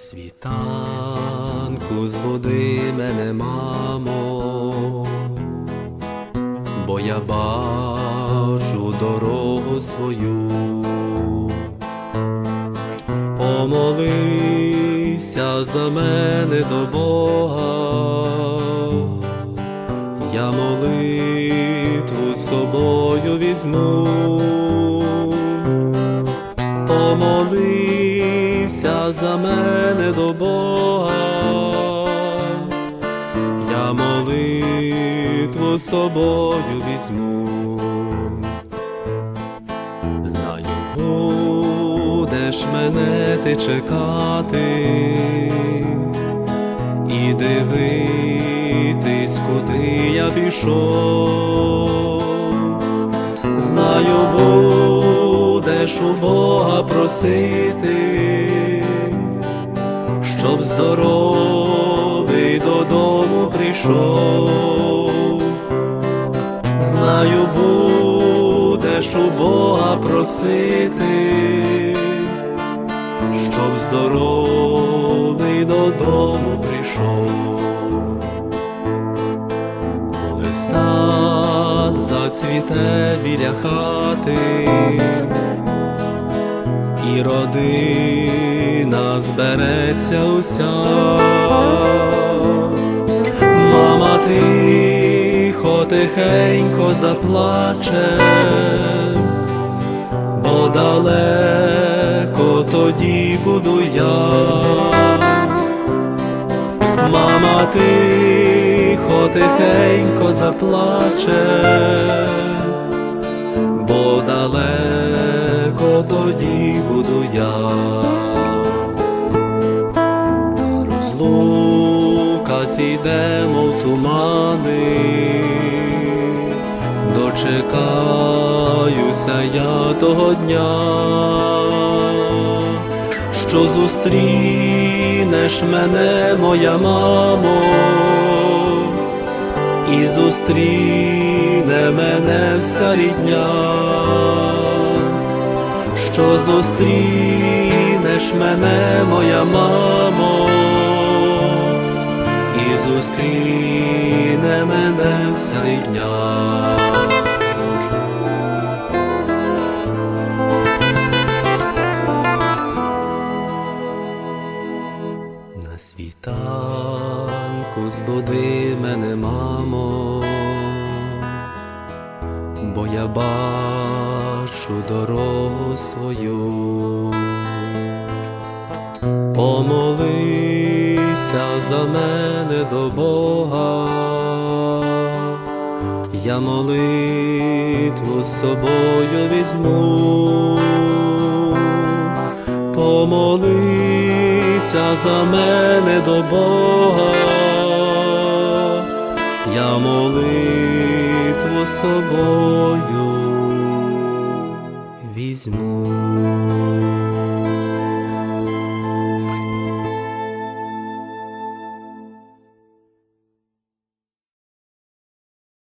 світанку збуди мене, мамо, бо я бачу дорогу свою, помолися за мене до Бога, я молитву з собою візьму, помолися. За мене до Бога, я молитву собою візьму. Знаю, будеш мене ти чекати і дивитись, куди я пішов. Знаю, будеш у Бога просити, щоб здоровий додому прийшов. Знаю, будеш у Бога просити, щоб здоровий додому прийшов. Коли сад зацвіте біля хати, і родина збереться уся. Мама тихо, тихенько заплаче, бо далеко тоді буду я. Мама тихо, тихенько заплаче, бо далеко тоді буду я. Розлука сійдемо в тумани, дочекаюся я того дня, що зустрінеш мене, моя мамо, і зустріне мене вся рідня. Що зустрінеш мене, моя мамо, зустріне мене вся рідня. На світанку збуди мене, мамо, бо я бачу дорогу свою. Помолися за мене до Бога, я молитву з собою візьму. Помолися за мене до Бога, я молитву з собою.